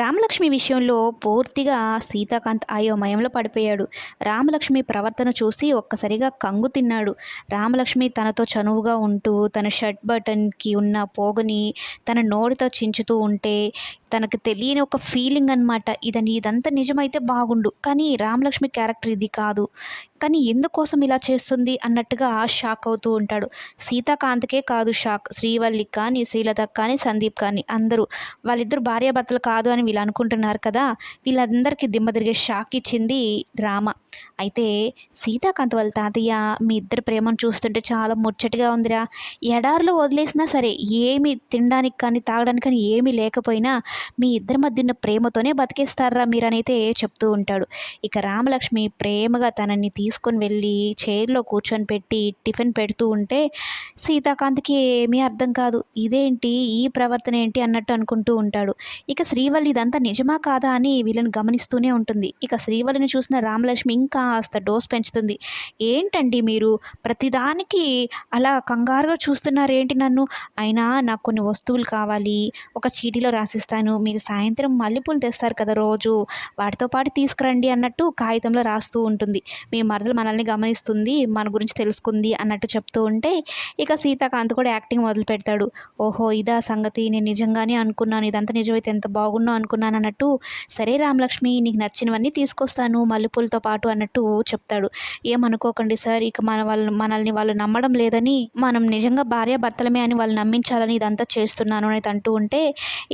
రామలక్ష్మి విషయంలో పూర్తిగా సీతాకాంత్ అయోమయంలో పడిపోయాడు. రామలక్ష్మి ప్రవర్తన చూసి ఒక్కసారిగా కంగు తిన్నాడు. రామలక్ష్మి తనతో చనువుగా ఉంటూ తన షర్ట్ బటన్కి ఉన్న పోగుని తన నోటితో చించుతూ ఉంటే తనకు తెలియని ఒక ఫీలింగ్ అనమాట ఇదని ఇదంతా నిజమైతే బాగుండు. కానీ రామలక్ష్మి క్యారెక్టర్ ఇది కాదు. కానీ ఎందుకోసం ఇలా చేస్తుంది అన్నట్టుగా షాక్ అవుతూ ఉంటాడు. సీతాకాంత్కే కాదు షాక్. శ్రీవల్లికి కానీ శ్రీలతకు కానీ సందీప్ కానీ అందరూ వాళ్ళిద్దరు భార్యాభర్తలు కాదు అని వీళ్ళు అనుకుంటున్నారు కదా. వీళ్ళందరికీ దిమ్మ తిరిగే షాక్ ఇచ్చింది డ్రామా అయితే సీతాకాంత్ వాళ్ళ తాతయ్య మీ ఇద్దరు ప్రేమను చూస్తుంటే చాలా ముచ్చటగా ఉందిరా. ఎడారిలో వదిలేసినా సరే ఏమి తినడానికి కానీ తాగడానికి కానీ ఏమీ లేకపోయినా మీ ఇద్దరి మధ్య ఉన్న ప్రేమతోనే బతికేస్తారా మీరనైతే చెప్తూ ఉంటాడు. ఇక రామలక్ష్మి ప్రేమగా తనని తీసుకొని వెళ్ళి చైర్లో కూర్చొని పెట్టి టిఫిన్ పెడుతూ ఉంటే సీతాకాంత్కి ఏమీ అర్థం కాదు. ఇదేంటి? ఈ ప్రవర్తన ఏంటి? అన్నట్టు అనుకుంటూ ఉంటాడు. ఇక శ్రీవల్లి ఇదంతా నిజమా కాదా అని వీళ్ళని గమనిస్తూనే ఉంటుంది. ఇక శ్రీవల్లిని చూసిన రామలక్ష్మి ఇంకా కాస్త డోస్ పెంచుతుంది. ఏంటండి మీరు? ప్రతిదానికి అలా కంగారుగా చూస్తున్నారు ఏంటి నన్ను? అయినా నాకు కొన్ని వస్తువులు కావాలి. ఒక చీటీలో రాసిస్తాను. మీరు సాయంత్రం మల్లెపూలు తెస్తారు కదా రోజు. వాటితో పాటు తీసుకురండి అన్నట్టు కాగితంలో రాస్తూ ఉంటుంది. మీ మరదలు మనల్ని గమనిస్తుంది మన గురించి తెలుసుకుంది అన్నట్టు చెప్తూ ఉంటే ఇక సీతాకాంత్ కూడా యాక్టింగ్ మొదలు పెడతాడు. ఓహో ఇదా సంగతి. నేను నిజంగానే అనుకున్నాను. ఇదంతా నిజమైతే ఎంత బాగున్నా అనుకున్నాను అన్నట్టు సరే రామలక్ష్మి నీకు నచ్చినవన్నీ తీసుకొస్తాను మల్లెపూలతో పాటు అన్నట్టు చెప్తాడు. ఏమనుకోకండి సార్ ఇక మన వాళ్ళు మనల్ని వాళ్ళు నమ్మడం లేదని మనం నిజంగా భార్య భర్తలమే అని వాళ్ళు నమ్మించాలని ఇదంతా చేస్తున్నాను అనేది అంటూ ఉంటే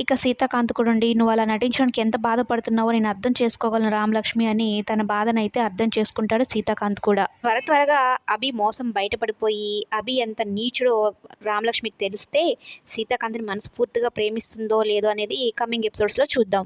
ఇక సీతాకాంత్ కూడా ఉండి నువ్వు అలా నటించడానికి ఎంత బాధపడుతున్నావో నేను అర్థం చేసుకోగలను రామలక్ష్మి అని తన బాధనైతే అర్థం చేసుకుంటాడు సీతాకాంత్. కూడా. త్వర త్వరగా అభి మోసం బయటపడిపోయి అభి ఎంత నీచుడో రామలక్ష్మికి తెలిస్తే సీతాకాంత్ని మనస్ఫూర్తిగా ప్రేమిస్తుందో లేదో అనేది కమింగ్ ఎపిసోడ్స్లో చూద్దాం.